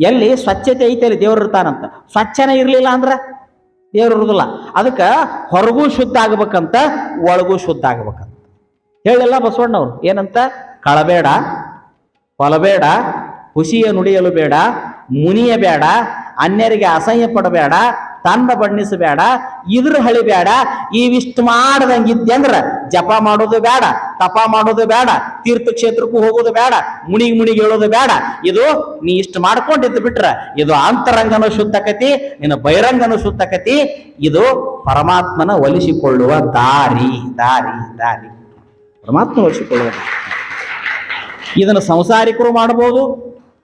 ಎಲ್ಲಿ ಸ್ವಚ್ಛತೆ ಐತೆ ಅಲ್ಲಿ ದೇವ್ರು ಇರ್ತಾನಂತ. ಸ್ವಚ್ಛನೇ ಇರಲಿಲ್ಲ ಅಂದ್ರ ದೇವ್ರು ಇರುದಿಲ್ಲ. ಅದಕ್ಕೆ ಹೊರಗೂ ಶುದ್ಧ ಆಗ್ಬೇಕಂತ ಒಳಗೂ ಶುದ್ಧ ಆಗ್ಬೇಕಂತ. ಹೇಳಿಲ್ಲ ಬಸವಣ್ಣವ್ರು, ಏನಂತ? ಕಳಬೇಡ, ಹೊಲಬೇಡ, ಹುಸಿಯ ನುಡಿಯಲು ಬೇಡ, ಮುನಿಯ ಬೇಡ, ಅನ್ಯರಿಗೆ ಅಸಹ್ಯ ಪಡಬೇಡ ತನ್ನ ಬಣ್ಣಿಸಬೇಡ ಇದ್ರ ಹಳಿ ಬೇಡ ಇವಿಷ್ಟು ಮಾಡದಂಗಿದ್ದೆ ಅಂದ್ರ ಜಪ ಮಾಡೋದು ಬೇಡ, ತಪ ಮಾಡೋದು ಬೇಡ ತೀರ್ಥಕ್ಷೇತ್ರಕ್ಕೂ ಹೋಗೋದು ಬೇಡ ಮುಣಿಗ್ ಮುಣಿಗೆ ಹೇಳೋದು ಬೇಡ. ಇದು ನೀ ಇಷ್ಟು ಮಾಡ್ಕೊಂಡಿದ್ದು ಬಿಟ್ರ ಇದು ಅಂತರಂಗನ ಶುದ್ಧಕತಿ, ನಿನ್ನ ಬಹಿರಂಗನ ಶುದ್ಧಕತಿ, ಇದು ಪರಮಾತ್ಮನ ಒಲಿಸಿಕೊಳ್ಳುವ ದಾರಿ ದಾರಿ ದಾರಿ. ಪರಮಾತ್ಮ ಒಲಿಸಿಕೊಳ್ಳುವ ಇದನ್ನು ಸಂಸಾರಿಕರು ಮಾಡಬಹುದು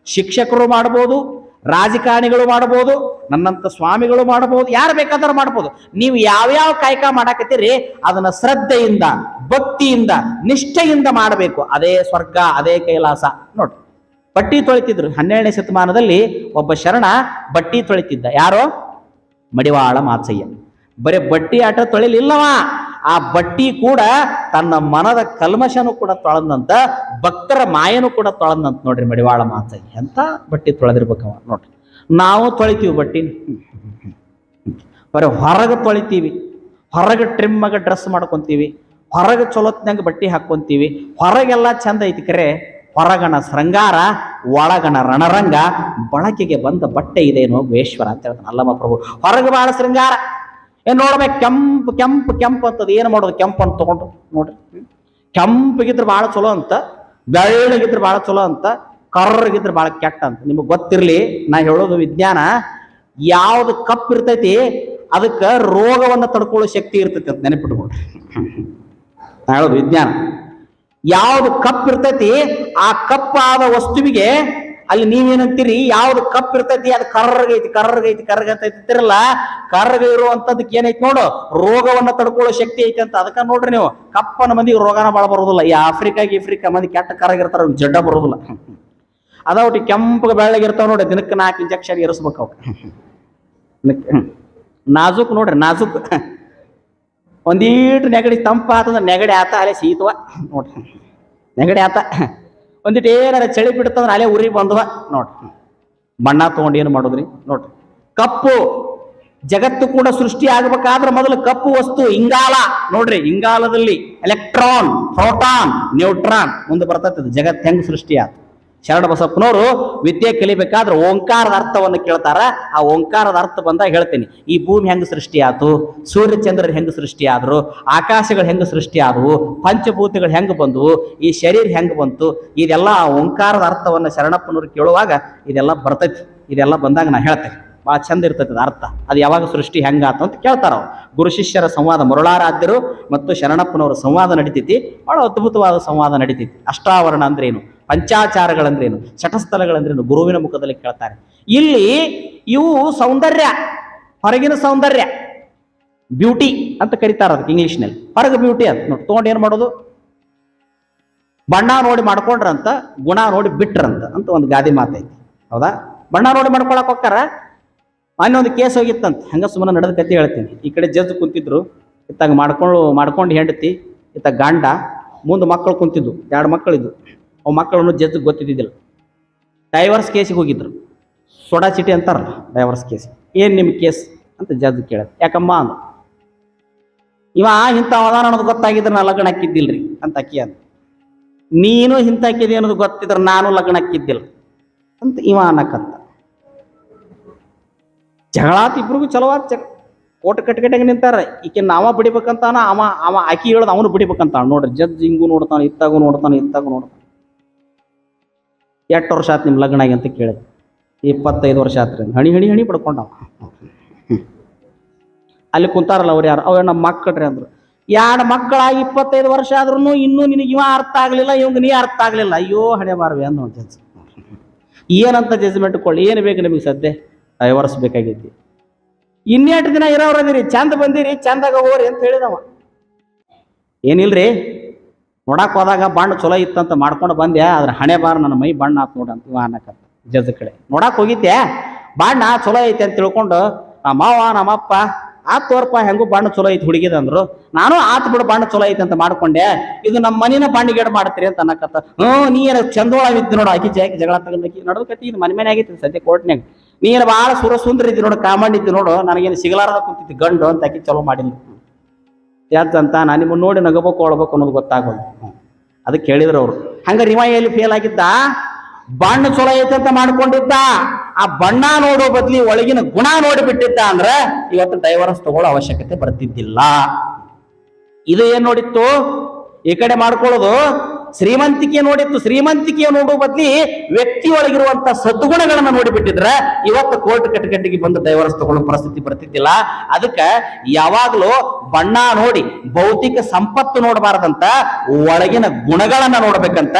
ಶಿಕ್ಷಕರು ಮಾಡಬಹುದು ರಾಜಕಾರಣಿಗಳು ಮಾಡಬಹುದು, ನನ್ನಂತ ಸ್ವಾಮಿಗಳು ಮಾಡಬಹುದು, ಯಾರು ಬೇಕಾದ್ರೂ ಮಾಡಬಹುದು. ನೀವು ಯಾವ್ಯಾವ ಕಾಯಕ ಮಾಡಾಕತ್ತೀರಿ, ಅದನ್ನ ಶ್ರದ್ಧೆಯಿಂದ, ಭಕ್ತಿಯಿಂದ, ನಿಷ್ಠೆಯಿಂದ ಮಾಡಬೇಕು. ಅದೇ ಸ್ವರ್ಗ, ಅದೇ ಕೈಲಾಸ. ನೋಡಿ, ಬಟ್ಟಿ ತೊಳಿತಿದ್ರು. ಹನ್ನೆರಡನೇ ಶತಮಾನದಲ್ಲಿ ಒಬ್ಬ ಶರಣ ಬಟ್ಟಿ ತೊಳಿತಿದ್ದ. ಯಾರೋ? ಮಡಿವಾಳ ಮಾಚಯ್ಯ ಬರೀ ಬಟ್ಟಿ ಆಟ ತೊಳಿಲಿಲ್ಲವ. ಆ ಬಟ್ಟಿ ಕೂಡ ತನ್ನ ಮನದ ಕಲ್ಮಶನು ಕೂಡ ತೊಳೆದಂತ ಭಕ್ತರ ಮಾಯನು ಕೂಡ ತೊಳೆದಂತ ನೋಡ್ರಿ ಮಡಿವಾಳ ಮಾತಾಗಿ ಅಂತ ಬಟ್ಟಿ ತೊಳೆದಿರ್ಬೇಕವ ನೋಡ್ರಿ. ನಾವು ತೊಳಿತೀವಿ ಬಟ್ಟಿ. ಬರೀ ಹೊರಗೆ ತೊಳಿತೀವಿ. ಹೊರಗೆ ಟ್ರಿಮ್ಮಾಗ ಡ್ರೆಸ್ ಮಾಡ್ಕೊತೀವಿ. ಹೊರಗೆ ಚಲೋತ್ನಾಗ ಬಟ್ಟೆ ಹಾಕ್ಕೊಂತೀವಿ ಹೊರಗೆಲ್ಲ ಚಂದ ಐತಿ ಕರೆ. ಹೊರಗಣ ಶೃಂಗಾರ, ಒಳಗಣ ರಣರಂಗ, ಬಳಕೆಗೆ ಬಂದ ಬಟ್ಟೆ ಇದೇನೋ ವೇಶ್ವರ ಅಂತ ಹೇಳ್ತಾನೆ ಅಲ್ಲಮ್ಮ ಪ್ರಭು. ಹೊರಗೆ ಬಹಳ ಶೃಂಗಾರ. ಏನ್ ನೋಡ್ಬೇಕು? ಕೆಂಪು ಕೆಂಪು ಕೆಂಪು ಅಂತದ. ಏನು ಮಾಡೋದು? ಕೆಂಪು ಅಂತ ತಗೊಂಡು ನೋಡ್ರಿ. ಕೆಂಪಗಿದ್ರೆ ಭಾಳ ಚಲೋ ಅಂತ, ಬೆಳ್ಳಗಿದ್ರೆ ಭಾಳ ಚಲೋ ಅಂತ, ಕರ್ರಗಿದ್ರೆ ಭಾಳ ಕೆಟ್ಟ ಅಂತ. ನಿಮಗೆ ಗೊತ್ತಿರಲಿ, ನಾ ಹೇಳೋದು ವಿಜ್ಞಾನ, ಯಾವ್ದು ಕಪ್ ಇರ್ತೈತಿ, ಅದಕ್ಕೆ ರೋಗವನ್ನು ತಡ್ಕೊಳ್ಳೋ ಶಕ್ತಿ ಇರ್ತೈತಿ ಅಂತ ನೆನಪಿಟ್ಕೊಳ್ರಿ. ನಾ ಹೇಳೋದು ವಿಜ್ಞಾನ. ಯಾವ್ದು ಕಪ್ ಇರ್ತೈತಿ, ಆ ಕಪ್ಪಾದ ವಸ್ತುವಿಗೆ ಅಲ್ಲಿ ನೀವೇನಂತೀರಿ? ಯಾವ್ದು ಕಪ್ ಇರ್ತೈತಿ, ಅದು ಕರ್ರಗೈತಿ ಕರ್ರಗೈತಿ ಕರ್ರಗತ್ತಿರಲ್ಲ ಕರ್ರಗ ಇರುವಂತದಕ್ಕೆ ಏನೈತಿ ನೋಡು? ರೋಗವನ್ನ ತಡ್ಕೊಳ್ಳೋ ಶಕ್ತಿ ಐತಿ ಅಂತ ಅದಕ್ಕ ನೋಡ್ರಿ ನೀವು. ಕಪ್ಪನ ಮಂದಿ ರೋಗನ ಬಾಳ ಬರೋದಿಲ್ಲ. ಈ ಆಫ್ರಿಕಾ ಗಿಫ್ರಿಕಾ ಮಂದಿ ಕೆಟ್ಟ ಕರಗಿರ್ತಾರ ಜಡ್ಡ ಬರೋದಿಲ್ಲ. ಅದಾವಟಿ ಕೆಂಪಗೆ ಬೆಳ್ಳಗಿರ್ತಾವ ನೋಡಿ ದಿನಕ್ಕೆ ನಾಲ್ಕು ಇಂಜೆಕ್ಷನ್ ಇರಿಸ್ಬೇಕು ಅವ್ ನಾಜುಕ್ ನೋಡ್ರಿ, ನಾಜುಕ್. ಒಂದೀಟು ನೆಗಡಿ ತಂಪಾತಂದ್ರೆ ನೆಗಡಿ ಆತ ಅಲ್ಲೇ ಸೀತವ. ನೋಡ್ರಿ. ನೆಗಡಿ ಆತ. ಒಂದಿಟ್ಟು ಏನಾರ ಚಳಿ ಬಿಡ್ತಂದ್ರೆ ಅಲ್ಲೇ ಉರಿ ಬಂದವ. ನೋಡ್ರಿ ಬಣ್ಣ ತಗೊಂಡು ಏನು ಮಾಡೋದ್ರಿ? ನೋಡ್ರಿ ಕಪ್ಪು ಜಗತ್ತು ಕೂಡ ಸೃಷ್ಟಿ ಆಗ್ಬೇಕಾದ್ರೆ ಮೊದಲು ಕಪ್ಪು ವಸ್ತು, ಇಂಗಾಲ. ನೋಡ್ರಿ, ಇಂಗಾಲದಲ್ಲಿ ಎಲೆಕ್ಟ್ರಾನ್, ಪ್ರೋಟಾನ್, ನ್ಯೂಟ್ರಾನ್. ಮುಂದೆ ಬರ್ತೈತೆ ಜಗತ್ತು ಹೆಂಗ್ ಸೃಷ್ಟಿ ಆತ? ಶರಣ ಬಸಪ್ಪನವರು ವಿದ್ಯೆ ಕಲಿಬೇಕಾದ್ರೆ ಓಂಕಾರದ ಅರ್ಥವನ್ನು ಕೇಳ್ತಾರ. ಆ ಓಂಕಾರದ ಅರ್ಥ ಬಂದಾಗ ಹೇಳ್ತೀನಿ. ಈ ಭೂಮಿ ಹೆಂಗೆ ಸೃಷ್ಟಿ ಆಯ್ತು ಸೂರ್ಯ ಹೆಂಗೆ ಸೃಷ್ಟಿ ಆದ್ರು ಆಕಾಶಗಳು ಹೆಂಗೆ ಸೃಷ್ಟಿ ಆದವು ಪಂಚಭೂತಗಳು ಹೆಂಗೆ ಬಂದವು? ಈ ಶರೀರ ಹೆಂಗೆ ಬಂತು? ಇದೆಲ್ಲ ಆ ಓಂಕಾರದ ಅರ್ಥವನ್ನು ಶರಣಪ್ಪನವ್ರು ಕೇಳುವಾಗ ಇದೆಲ್ಲ ಬರ್ತೈತಿ. ಇದೆಲ್ಲ ಬಂದಾಗ ನಾ ಹೇಳ್ತೇನೆ. ಭಾಳ ಚಂದ ಇರ್ತೈತಿ ಅರ್ಥ. ಅದು ಯಾವಾಗ ಸೃಷ್ಟಿ ಹೆಂಗಾತು ಅಂತ ಕೇಳ್ತಾರ ಗುರು ಶಿಷ್ಯರ ಸಂವಾದ ಮರುಳಾರಾಧ್ಯರು ಮತ್ತು ಶರಣಪ್ಪನವರ ಸಂವಾದ ನಡೀತೈತಿ. ಬಹಳ ಅದ್ಭುತವಾದ ಸಂವಾದ ನಡೀತೈತಿ. ಅಷ್ಟಾವರಣ ಅಂದ್ರೇನು? ಪಂಚಾಚಾರಗಳಂದ್ರೇನು? ಶಟಸ್ಥಲಗಳಂದ್ರೇನು ಗುರುವಿನ ಮುಖದಲ್ಲಿ ಕೇಳ್ತಾರೆ. ಇಲ್ಲಿ ಇವು ಸೌಂದರ್ಯ, ಹೊರಗಿನ ಸೌಂದರ್ಯ, ಬ್ಯೂಟಿ ಅಂತ ಕರೀತಾರ ಅದಕ್ಕೆ ಇಂಗ್ಲೀಷ್ನಲ್ಲಿ. ಹೊರಗೆ ಬ್ಯೂಟಿ ಅಂತ ನೋಡಿ, ತೊಗೊಂಡು ಏನು ಮಾಡೋದು? ಬಣ್ಣ ನೋಡಿ ಮಾಡ್ಕೊಂಡ್ರಂತ, ಗುಣ ನೋಡಿ ಬಿಟ್ರಂತ ಅಂತ ಒಂದು ಗಾದೆ ಮಾತೈತಿ. ಹೌದಾ? ಬಣ್ಣ ನೋಡಿ ಮಾಡ್ಕೊಳಕ್ ಹೋಗ್ತಾರ? ಮೊನ್ನೆ ಒಂದು ಕೇಸ್ ಹೋಗಿತ್ತಂತ, ಹಂಗ ಸುಮ್ಮನೆ ನಡೆದ ಕತೆ ಹೇಳ್ತೀನಿ. ಈ ಕಡೆ ಜಜ್ ಕುಂತಿದ್ರು, ಇತ್ತಾಗ ಮಾಡ್ಕೊಂಡು ಮಾಡ್ಕೊಂಡು ಹೆಂಡತಿ ಇತ್ತ ಗಂಡ, ಮುಂದೆ ಮಕ್ಕಳು ಕುಂತಿದ್ದು ಎರಡು ಮಕ್ಕಳಿದ್ದು ಅವು ಮಕ್ಕಳನ್ನು ಜಜ್ ಗೊತ್ತಿದ್ದಿದ್ದಿಲ್ಲ. ಡೈವರ್ಸ್ ಕೇಸಿಗೆ ಹೋಗಿದ್ರು. ಸೊಡಾ ಚೀಟಿ ಅಂತಾರಲ್ಲ ಡೈವರ್ಸ್ ಕೇಸ್ ಏನು ನಿಮ್ಮ ಕೇಸ್ ಅಂತ ಜಡ್ಜ್ ಕೇಳೋದು ಯಾಕಮ್ಮ ಅಂದ ಇವ ಇಂಥ ಅವಧಾನ ಅನ್ನೋದು ಗೊತ್ತಾಗಿದ್ರೆ ನಾನು ಲಗ್ನ ಹಾಕಿದ್ದಿಲ್ರಿ ಅಂತ ಅಕ್ಕಿ ಅಂದ ನೀನು ಇಂಥ ಹಾಕಿದೆ ಅನ್ನೋದು ಗೊತ್ತಿದ್ರೆ ನಾನು ಲಗ್ನ ಹಾಕಿದ್ದಿಲ್ಲ ಅಂತ ಇವ ಅನ್ನಕ್ಕಂತ ಜಗಳಾತ್ ಇಬ್ರಿಗೂ ಚಲೋವಾದ ಜಗ. ಕೋಟ ಕಟ್ಕಟ್ಟಾಗ ನಿಂತಾರ. ಈಕೆ ನಾವ ಬಿಡಿಬೇಕಂತಾನ? ಅವ ಅವ ಅಕ್ಕಿ ಹೇಳ್ದ ಅವನು ಬಿಡಿಬೇಕಂತ ನೋಡ್ರಿ, ಜಡ್ಜ್ ಹಿಂಗೂ ನೋಡ್ತಾನೆ, ಇತ್ತಾಗೂ ನೋಡ್ತಾನೆ ಇತ್ತಾಗೂ ನೋಡ್ತಾನೆ. ಎಷ್ಟು ವರ್ಷ ಆತು ನಿಮ್ಮ ಲಗ್ನ ಆಗಿ ಅಂತ ಕೇಳಿದೆ. ಇಪ್ಪತ್ತೈದು ವರ್ಷ ಆತ್ರಿ ಹಣಿ ಹಣಿ ಹಣಿ ಪಡ್ಕೊಂಡವ. ಅಲ್ಲಿ ಕುಂತಾರಲ್ಲ ಅವ್ರು ಯಾರು? ಅವ್ರು ನಮ್ಮ ಮಕ್ಕಳ್ರಿ ಅಂದ್ರು. ಎರಡು ಮಕ್ಕಳಾಗಿ ಇಪ್ಪತ್ತೈದು ವರ್ಷ ಆದ್ರೂ ಇನ್ನೂ ನಿನಗೆ ಇವ ಅರ್ಥ ಆಗಲಿಲ್ಲ, ಇವಂಗೆ ನೀ ಅರ್ಥ ಆಗಲಿಲ್ಲ. ಅಯ್ಯೋ, ಹಣೆ ಬಾರ್ವೆ ಅಂದ ಜಡ್ಜ್. ಏನಂತ ಜಜ್ಮೆಂಟ್ ಕೊಳ್ಳಿ ಏನು ಬೇಕು ನಿಮಗೆ ಸದ್ಯ? ಡೈವರ್ಸ್ ಬೇಕಾಗೈತಿ. ಇನ್ನೆಷ್ಟು ದಿನ ಇರೋರದಿರಿ ಚಂದ ಬಂದಿರಿ? ಚಂದಾಗ ಹೋಗ್ರಿ ಅಂತ ಹೇಳಿದವ. ಏನಿಲ್ರಿ? ನೋಡಕ್ ಹೋದಾಗ ಬಣ್ಣ ಚಲೋ ಇತ್ತಂತ ಮಾಡ್ಕೊಂಡು ಬಂದೆ ಅದ್ರ ಹಣೆ ಬಾರ ನನ್ನ ಮೈ ಬಣ್ಣ ಆತ್ ನೋಡಂತ ಅನ್ನಕತ್ತ ಜಜ್ ಕಡೆ. ನೋಡಕ್ ಹೋಗಿದ್ದೆ ಬಣ್ಣ ಚಲೋ ಐತೆ ಅಂತ ತಿಳ್ಕೊಂಡು, ನಮ್ಮ ಮಾವ ನಮ್ಮಪ್ಪ ಆತ್ ತೋರ್ಪ ಹೆಂಗು ಬಣ್ಣ ಚಲೋ ಐತಿ ಹುಡುಗಿದ ಅಂದ್ರು. ನಾನು ಆತ್ ಬಿಡು ಬಣ್ಣ ಚಲೋ ಐತಿ ಅಂತ ಮಾಡ್ಕೊಂಡೆ, ಇದು ನಮ್ಮ ಮನಿನ ಬಣ್ಣಿಗೇಡ್ ಮಾಡ್ತೀರಿ ಅಂತ ಅನ್ನಕತ್ತ. ಹ್ಞೂ, ನೀ ಚಂದೋಳ ಇದ್ದು ನೋಡು ಆಕಿ ಜಾಕಿ ಜಗಳ ತಗೊಂಡಾಕಿ ನಡ್ದಕತ್ತಿ ಇದು ಮನೆ ಮನೆ ಆಗೈತಿ ಸದ್ಯ ಕೋರ್ಟ್ನ್ಯಾಗ. ನೀನು ಭಾಳ ಸುರ ಸುಂದರ ಇದ್ದಿ ನೋಡು ಕಾಮಂಡ್ ಇದ್ದಿ ನೋಡು, ನನಗೇನು ಸಿಗಲಾರದ ಕುಂತಿತ್ತು ಗಂಡು ಅಂತ ಆಕಿ ಚಲೋ ಮಾಡಿಲ್ಲ ಯಾಕಂತ ನಾನು ನಿಮ್ಮನ್ನು ನೋಡಿ ನಗಬೇಕು ಕೊಳ್ಬೇಕು ಅನ್ನೋದು ಗೊತ್ತಾಗೋದು ಅದಕ್ಕೆ ಹೇಳಿದ್ರು ಅವರು. ಹಂಗ ರಿವ ಎಲ್ಲಿ ಫೇಲ್ ಆಗಿದ್ದ? ಬಣ್ಣ ಚಲೋ ಐತೆ ಅಂತ ಮಾಡ್ಕೊಂಡಿದ್ದ? ಆ ಬಣ್ಣ ನೋಡೋ ಬದ್ಲಿ ಒಳಗಿನ ಗುಣ ನೋಡಿ ಬಿಟ್ಟಿದ್ದ ಅಂದ್ರೆ ಇವತ್ತು ಡೈವರ್ಸ್ ತಗೊಳ್ಳೋ ಅವಶ್ಯಕತೆ ಬರ್ತಿದ್ದಿಲ್ಲ. ಇದು ಏನ್ ನೋಡಿತ್ತು? ಈ ಕಡೆ ಮಾಡ್ಕೊಳ್ಳೋದು, ಶ್ರೀಮಂತಿಕೆ ನೋಡಿತ್ತು. ಶ್ರೀಮಂತಿಕೆ ನೋಡೋ ಬದ್ಲಿ ವ್ಯಕ್ತಿ ಒಳಗಿರುವಂತ ಸದ್ಗುಣಗಳನ್ನ ನೋಡಿಬಿಟ್ಟಿದ್ರೆ ಇವತ್ತು ಕೋರ್ಟ್ ಕಟ್ಟಕಟ್ಟಿಗೆ ಬಂದು ಡೈವರ್ಸ್ ತಗೊಳ್ಳೋ ಪರಿಸ್ಥಿತಿ ಬರ್ತಿದ್ದಿಲ್ಲ. ಅದಕ್ಕೆ ಯಾವಾಗ್ಲೂ ಬಣ್ಣ ನೋಡಿ ಭೌತಿಕ ಸಂಪತ್ತು ನೋಡಬಾರದಂತ, ಒಳಗಿನ ಗುಣಗಳನ್ನ ನೋಡ್ಬೇಕಂತ,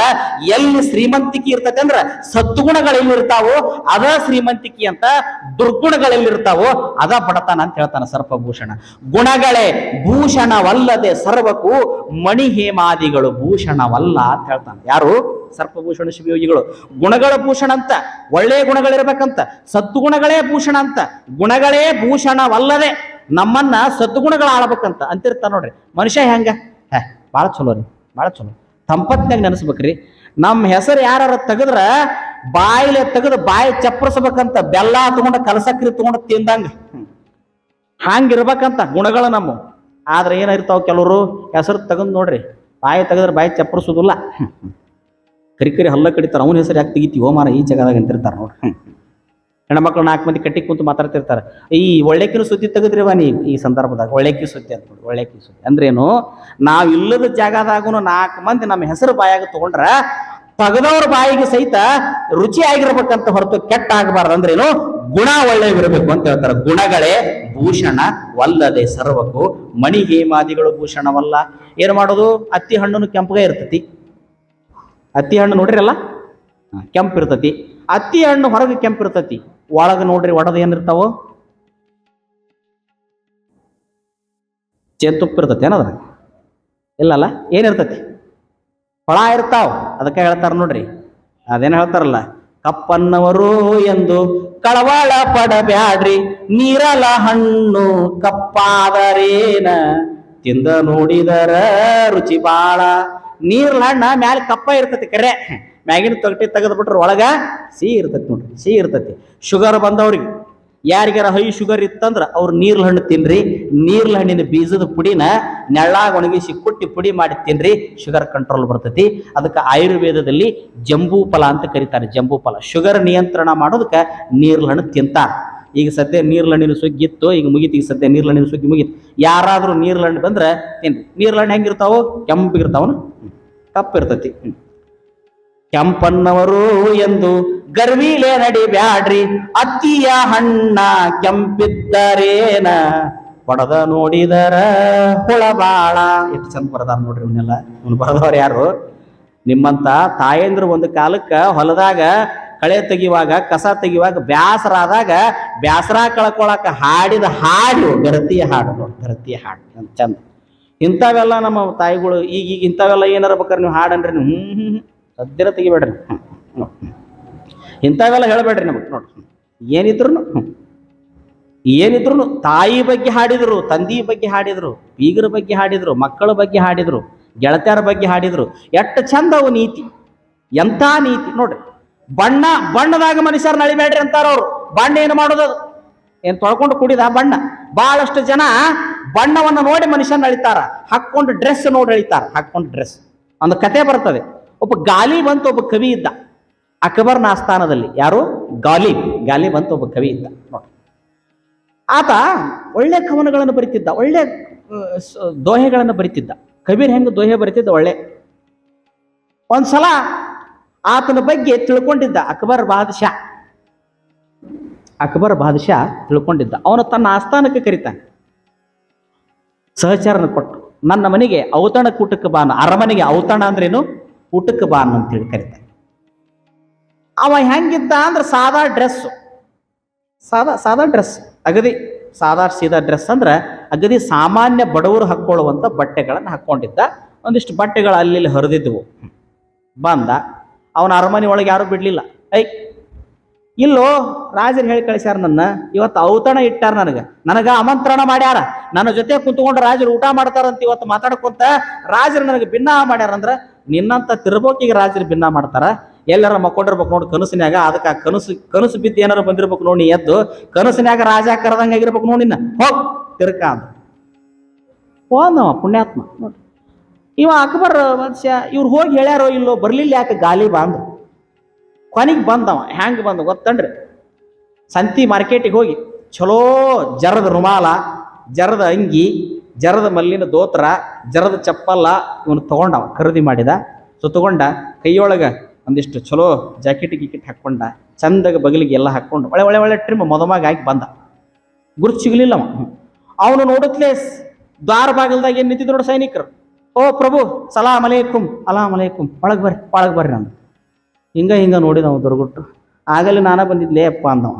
ಎಲ್ಲಿ ಶ್ರೀಮಂತಿಕೆ ಇರ್ತೈತೆ ಅಂದ್ರ ಸದ್ಗುಣಗಳು ಎಲ್ಲಿರ್ತಾವೋ ಅದ ಶ್ರೀಮಂತಿಕೆ ಅಂತ ದುರ್ಗುಣಗಳೆಲ್ಲಿರ್ತಾವೋ ಅದ ಬಡತನ ಅಂತ ಹೇಳ್ತಾನೆ ಸರ್ಪಭೂಷಣ. ಗುಣಗಳೇ ಭೂಷಣವಲ್ಲದೆ ಸರ್ವಕ್ಕೂ ಮಣಿ ಹೇಮಾದಿಗಳು ಭೂಷಣವಲ್ಲ ಅಂತ ಹೇಳ್ತಾನೆ. ಯಾರು? ಸರ್ಪಭೂಷಣ ಶಿವಯೋಗಿಗಳು. ಗುಣಗಳ ಭೂಷಣ ಅಂತ ಒಳ್ಳೆಯ ಗುಣಗಳಿರ್ಬೇಕಂತ ಸದ್ಗುಣಗಳೇ ಭೂಷಣ ಅಂತ, ಗುಣಗಳೇ ಭೂಷಣವಲ್ಲದೆ ನಮ್ಮನ್ನ ಸದ್ಗುಣಗಳು ಆಳ್ಬೇಕಂತ ಅಂತಿರ್ತಾರ ನೋಡ್ರಿ. ಮನುಷ್ಯ ಹೆಂಗ? ಹೇ ಭಾಳ ಚಲೋ ರೀ ಭಾಳ ಚಲೋ. ತಂಪತ್ನಾಗ ನೆನೆಸ್ಬೇಕ್ರಿ. ನಮ್ಮ ಹೆಸರು ಯಾರು ತೆಗದ್ರ ಬಾಯಿಲೆ ತೆಗೆದು ಬಾಯಿ ಚಪ್ಪರಿಸ್ಬೇಕಂತ ಬೆಲ್ಲ ತಗೊಂಡ ಕಲಸಕ್ರಿ ತಗೊಂಡು ತಿಂದಂಗ. ಹಂಗಿರ್ಬೇಕಂತ ಗುಣಗಳು ನಮ್ಮ. ಆದ್ರೆ ಏನಿರ್ತಾವ ಕೆಲವರು? ಹೆಸರು ತೆಗೆದು ನೋಡ್ರಿ, ಬಾಯಿ ತೆಗೆದ್ರೆ ಬಾಯಿ ಚಪ್ಪರಿಸೋದಿಲ್ಲ. ಕರಿ ಕರಿ ಹಲ್ಲ ಕಡಿತಾರ. ಅವನ ಹೆಸರು ಯಾಕೆ ತೆಗಿತೀವಿ ಹೋಮಾರ ಈ ಜಗದಾಗ ಅಂತಿರ್ತಾರ ನೋಡ್ರಿ. ಹೆಣ್ಮಕ್ಳು ನಾಲ್ಕು ಮಂದಿ ಕಟ್ಟಿ ಕುಂತು ಮಾತಾಡ್ತಿರ್ತಾರೆ. ಈ ಒಳ್ಳೆಕಿನ ಸುದ್ದಿ ತೆಗೆದ್ರಿವ ನೀ ಈ ಸಂದರ್ಭದಾಗ? ಒಳ್ಳೆಕಿ ಸುದ್ದಿ ಅಂತ ನೋಡಿ ಒಳ್ಳೆಕಿ ಸುದ್ದಿ. ಅಂದ್ರೇನು, ನಾವು ಇಲ್ಲದ ಜಾಗದಾಗೂ ನಾಲ್ಕು ಮಂದಿ ನಮ್ಮ ಹೆಸರು ಬಾಯಾಗ ತಗೊಂಡ್ರ ತಗದವ್ರ ಬಾಯಿಗೆ ಸಹಿತ ರುಚಿ ಆಗಿರ್ಬೇಕಂತ ಹೊರತು ಕೆಟ್ಟ ಆಗಬಾರ್ದು ಅಂದ್ರೇನು, ಗುಣ ಒಳ್ಳೆಯವಿರಬೇಕು ಅಂತ ಹೇಳ್ತಾರೆ. ಗುಣಗಳೇ ಭೂಷಣ ವಲ್ಲದೆ ಸರ್ವಕ್ಕೂ. ಮಣಿ ಹೇಮಾದಿಗಳು ಭೂಷಣವಲ್ಲ. ಏನು ಮಾಡೋದು? ಅತ್ತಿ ಹಣ್ಣು ಕೆಂಪಗೆ ಇರ್ತತಿ. ಅತ್ತಿ ಹಣ್ಣು ನೋಡ್ರಿರಲ್ಲ ಕೆಂಪು ಇರ್ತತಿ. ಅತ್ತಿ ಹಣ್ಣು ಹೊರಗೆ ಕೆಂಪು ಇರ್ತತಿ. ಒಳಗೆ ನೋಡ್ರಿ ಒಡದ ಏನಿರ್ತಾವೋ. ಜೇನುತುಪ್ಪ ಇರ್ತತಿ ಏನದ ಇಲ್ಲಲ್ಲ? ಏನಿರ್ತತಿ ಹೊಳ ಇರ್ತಾವ, ಅದಕ್ಕೆ ಹೇಳ್ತಾರ ನೋಡ್ರಿ. ಅದೇನು ಹೇಳ್ತಾರಲ್ಲ? ಕಪ್ಪನ್ನವರು ಎಂದು ಕಳವಾಳ ಪಡಬ್ಯಾಡ್ರಿ, ನೀರಲ ಹಣ್ಣು ಕಪ್ಪಾದರೇನ? ತಿಂದ ನೋಡಿದರ ರುಚಿ ಬಾಳ. ನೀರ್ಲ ಹಣ್ಣ ಮ್ಯಾಲ ಕಪ್ಪ ಇರ್ತತಿ ಕರೆ. ಮ್ಯಾಗಿನ ತೊಗಟಿ ತೆಗೆದು ಬಿಟ್ರೆ ಒಳಗ ಸಿಹಿ ಇರ್ತೈತಿ ನೋಡ್ರಿ, ಸಿಹಿ ಇರ್ತೈತಿ. ಶುಗರ್ ಬಂದವ್ರಿಗೆ, ಯಾರಿಗಾರ ಹೈ ಶುಗರ್ ಇತ್ತಂದ್ರೆ ಅವ್ರು ನೀರ್ಲ ಹಣ್ಣು ತಿನ್ರಿ ನೀರ್ಲ ಹಣ್ಣಿನ ಬೀಜದ ಪುಡಿನ ನೆಳ್ಳಾಗ ಒಣಗಿಸಿ ಕುಟ್ಟಿ ಪುಡಿ ಮಾಡಿ ತಿನ್ರಿ ಶುಗರ್ ಕಂಟ್ರೋಲ್ ಬರ್ತೈತಿ. ಅದಕ್ಕೆ ಆಯುರ್ವೇದದಲ್ಲಿ ಜಂಬೂ ಫಲ ಅಂತ ಕರೀತಾರೆ ಜಂಬೂ ಫಲ ಶುಗರ್ ನಿಯಂತ್ರಣ ಮಾಡೋದಕ್ಕೆ ನೀರ್ಲ ಹಣ್ಣು ತಿಂತಾರೆ. ಈಗ ಸದ್ಯ ನೀರ್ಲ ಹಣ್ಣಿನ ಸುಗ್ಗಿತ್ತು ಈಗ ಮುಗೀತು, ಈಗ ಸದ್ಯ ನೀರ್ಲ ಹಣ್ಣಿನ ಸುಗ್ಗಿ ಮುಗೀತು. ಯಾರಾದರೂ ನೀರ್ಲ ಹಣ್ಣು ಬಂದ್ರೆ ತಿನ್ರಿ. ನೀರ್ಲ ಹಣ್ಣು ಹೆಂಗಿರ್ತಾವು ಕೆಂಪಿಗಿರ್ತಾವನು? ಕಪ್ಪಿರ್ತೈತಿ. ಕೆಂಪನ್ನವರು ಎಂದು ಗರ್ವಿಲೆ ನಡಿಬ್ಯಾಡ್ರಿ. ಅತ್ತಿಯ ಹಣ್ಣ ಕೆಂಪಿದ್ದರೇನ? ಪಡದ ನೋಡಿದರ ಹುಳ ಬಾಳ ಎಷ್ಟು ಚಂದ ಬರದಾರ ನೋಡ್ರಿ ಇವನ್ನೆಲ್ಲ. ಇವನು ಬರದವ್ರು ಯಾರು? ನಿಮ್ಮಂತ ತಾಯಂದ್ರು ಒಂದು ಕಾಲಕ್ಕ ಹೊಲದಾಗ ಕಳೆ ತೆಗಿವಾಗ ಕಸ ತೆಗಿವಾಗ ಬ್ಯಾಸರ ಆದಾಗ ಬ್ಯಾಸರ ಕಳ್ಕೊಳಕ ಹಾಡಿದ ಹಾಡು, ಗರತಿಯ ಹಾಡು ನೋಡಿ ಗರತಿಯ ಹಾಡು. ಚಂದ. ಇಂಥವೆಲ್ಲ ನಮ್ಮ ತಾಯಿಗಳು ಈಗ ಇಂಥವೆಲ್ಲ ಏನಾರ ಬೇಕಾದ್ರೆ ನೀವು ಹಾಡನ್ರಿ ನೀವು. ಹ್ಮ್. ಸದ್ಯರ ತೆಗಿಬೇಡ್ರಿ. ಇಂಥವೆಲ್ಲ ಹೇಳಬೇಡ್ರಿ ನಮಗೆ. ನೋಡಿ ಏನಿದ್ರು ಏನಿದ್ರು ತಾಯಿ ಬಗ್ಗೆ ಹಾಡಿದ್ರು, ತಂದಿ ಬಗ್ಗೆ ಹಾಡಿದ್ರು, ಬೀಗರ ಬಗ್ಗೆ ಹಾಡಿದ್ರು, ಮಕ್ಕಳ ಬಗ್ಗೆ ಹಾಡಿದ್ರು, ಗೆಳತಿಯರ ಬಗ್ಗೆ ಹಾಡಿದ್ರು, ಎಷ್ಟು ಚಂದ ಅವು ನೀತಿ. ಎಂಥ ನೀತಿ. ನೋಡ್ರಿ. ಬಣ್ಣ, ಬಣ್ಣದಾಗ ಮನುಷ್ಯರು ನಳಿಬೇಡ್ರಿ ಅಂತಾರ ಅವ್ರು. ಬಣ್ಣ ಏನು ಮಾಡೋದು? ಏನ್ ತೊಳ್ಕೊಂಡು ಕುಡಿದ ಬಣ್ಣ? ಬಹಳಷ್ಟು ಜನ ಬಣ್ಣವನ್ನು ನೋಡಿ ಮನುಷ್ಯನ ಅಳಿತಾರ. ಹಾಕ್ಕೊಂಡು ಡ್ರೆಸ್ ನೋಡಿ ಅಳಿತಾರ. ಹಾಕ್ಕೊಂಡು ಡ್ರೆಸ್ ಒಂದು ಕತೆ ಬರ್ತದೆ. ಒಬ್ಬ ಗಾಲಿಬ್ ಅಂತ ಒಬ್ಬ ಕವಿ ಇದ್ದ. ಅಕ್ಬರ್ನ ಆಸ್ಥಾನದಲ್ಲಿ. ಯಾರು? ಗಾಲಿಬ್ ಗಾಲಿಬ್ ಅಂತ ಒಬ್ಬ ಕವಿ ಇದ್ದ. ನೋಡಿ. ಆತ ಒಳ್ಳೆ ಕವನಗಳನ್ನು ಬರಿತಿದ್ದ. ಒಳ್ಳೆ ದೋಹೆಗಳನ್ನು ಬರಿತಿದ್ದ. ಕಬೀರ್ ಹೆಂಗ ದೋಹೆ ಬರಿತಿದ್ದ? ಒಳ್ಳೆ. ಒಂದ್ಸಲ ಆತನ ಬಗ್ಗೆ ತಿಳ್ಕೊಂಡಿದ್ದ ಅಕ್ಬರ್ ಬಾದಶಾ. ಅಕ್ಬರ್ ಬಾದಶಾ ತಿಳ್ಕೊಂಡಿದ್ದ. ಅವನು ತನ್ನ ಆಸ್ಥಾನಕ್ಕೆ ಕರೀತಾನೆ. ಸಹಚಾರನ ಕೊಟ್ಟು, ನನ್ನ ಮನೆಗೆ ಔತಣ ಕೂಟಕ್ಕೆ ಬಾನ ಅರಮನೆಗೆ ಔತಣ ಅಂದ್ರೇನು? ಕೂಟಕ್ಕೆ ಅಂತ ಅಂತೇಳಿ ಕರಿತಾರೆ ಅವ ಹೆಂಗಿದ್ದ ಅಂದ್ರೆ ಸಾದಾ ಡ್ರೆಸ್ ಸಾದಾ ಸಾದಾ ಡ್ರೆಸ್ ಅಗದಿ, ಸಾದಾ ಸೀದಾ ಡ್ರೆಸ್ ಅಂದ್ರೆ ಅಗದಿ ಸಾಮಾನ್ಯ ಬಡವರು ಹಾಕ್ಕೊಳ್ಳುವಂಥ ಬಟ್ಟೆಗಳನ್ನು ಹಾಕ್ಕೊಂಡಿದ್ದ ಒಂದಿಷ್ಟು ಬಟ್ಟೆಗಳು ಅಲ್ಲಿ ಇಲ್ಲಿ ಹರಿದಿದ್ವು. ಬಂದ, ಅವನ ಅರಮನೆ ಒಳಗೆ ಯಾರು ಬಿಡಲಿಲ್ಲ. ಐ ಇಲ್ಲೋ ರಾಜರು ಹೇಳಿ ಕಳಿಸ್ಯಾರ ನನ್ನ. ಇವತ್ತು ಔತಣ ಇಟ್ಟಾರ ನನಗೆ. ನನಗ ಆಮಂತ್ರಣ ಮಾಡ್ಯಾರ. ನನ್ನ ಜೊತೆ ಕುಂತ್ಕೊಂಡು ರಾಜರು ಊಟ ಮಾಡ್ತಾರಂತ ಇವತ್ತು ಮಾತಾಡ್ಕೊಂತ ರಾಜರು ನನಗೆ ಭಿನ್ನ ಮಾಡ್ಯಾರ ಅಂದ್ರ ನಿನ್ನಂತ ತಿರ್ಬೋಕಿಗೆ ರಾಜರು ಭಿನ್ನ ಮಾಡ್ತಾರ. ಎಲ್ಲರ ಮಕ್ಕೊಂಡಿರ್ಬೇಕು ನೋಡಿ ಕನಸಿನ್ಯಾಗ. ಅದಕ್ಕೆ ಕನಸು ಕನಸು ಬಿದ್ದು ಏನಾರ ಬಂದಿರ್ಬೇಕು ನೋಡಿ ಎದ್ದು ಕನಸಿನ್ಯಾಗ ರಾಜ ಕರೆದಂಗೆ ಆಗಿರ್ಬೇಕು ನೋಡಿ ನಿನ್ನ. ಹೋಗ್, ತಿರ್ಕ ಅಂತ ಹೋದವ ಪುಣ್ಯಾತ್ಮ. ನೋಡಿ. ಇವ ಅಕ್ಬರ್ ಮನುಷ್ಯ ಇವ್ರು ಹೋಗಿ ಹೇಳ್ಯಾರೋ ಇಲ್ಲೋ ಬರ್ಲಿಲ್ಲ ಯಾಕೆ ಗಾಲಿ ಬಂದು ಕೊನೆಗೆ ಬಂದವ, ಹ್ಯಾಂಗ ಬಂದ ಗೊತ್ತನ್ರಿ ಸಂತಿ ಮಾರ್ಕೆಟಿಗೆ ಹೋಗಿ ಚಲೋ ಜರದ ರುಮಾಲ, ಜರದ ಅಂಗಿ, ಜರದ ಮಲ್ಲಿನ ದೋತ್ರ, ಜರದ ಚಪ್ಪಲ್ಲ ಇವನು ತಗೊಂಡವ, ಖರೀದಿ ಮಾಡಿದ. ಸೊ ತಗೊಂಡ, ಕೈಯೊಳಗ ಒಂದಿಷ್ಟು ಚಲೋ ಜಾಕೆಟ್ ಗಿಕೆಟ್ ಹಾಕ್ಕೊಂಡ ಚಂದಾಗ ಬಗಲಿಗೆ ಎಲ್ಲ ಹಾಕ್ಕೊಂಡು ಒಳ್ಳೆ ಒಳ್ಳೆ ಒಳ್ಳೆ ಟ್ರಿಮ್ ಮೊದಮಾಗಿ ಹಾಕಿ ಬಂದ. ಗುರು ಸಿಗಲಿಲ್ಲ ಅವ. ಅವನು ನೋಡುತ್ತಲೇ ದ್ವಾರ ಬಾಗಿಲ್ದಾಗ ಏನು ನಿಂತಿದ್ರು ಸೈನಿಕರು. ಓ ಪ್ರಭು ಸಲಾಮ್ ಅಲೇಕುಂ ಅಲಾಮ್ ಅಲೇಕುಂ ಒಳಗೆ ಬರ್ರಿ ಒಳಗೆ ಬರ್ರಿ ಅಂದ. ಹಿಂಗ ಹಿಂಗೆ ನೋಡಿದ ನಾವು ದೊರಗುಟ್ಟು ಆಗಲೇ ನಾನೇ ಬಂದಿದ್ಲೇ ಅಪ್ಪ ಅಂದವ.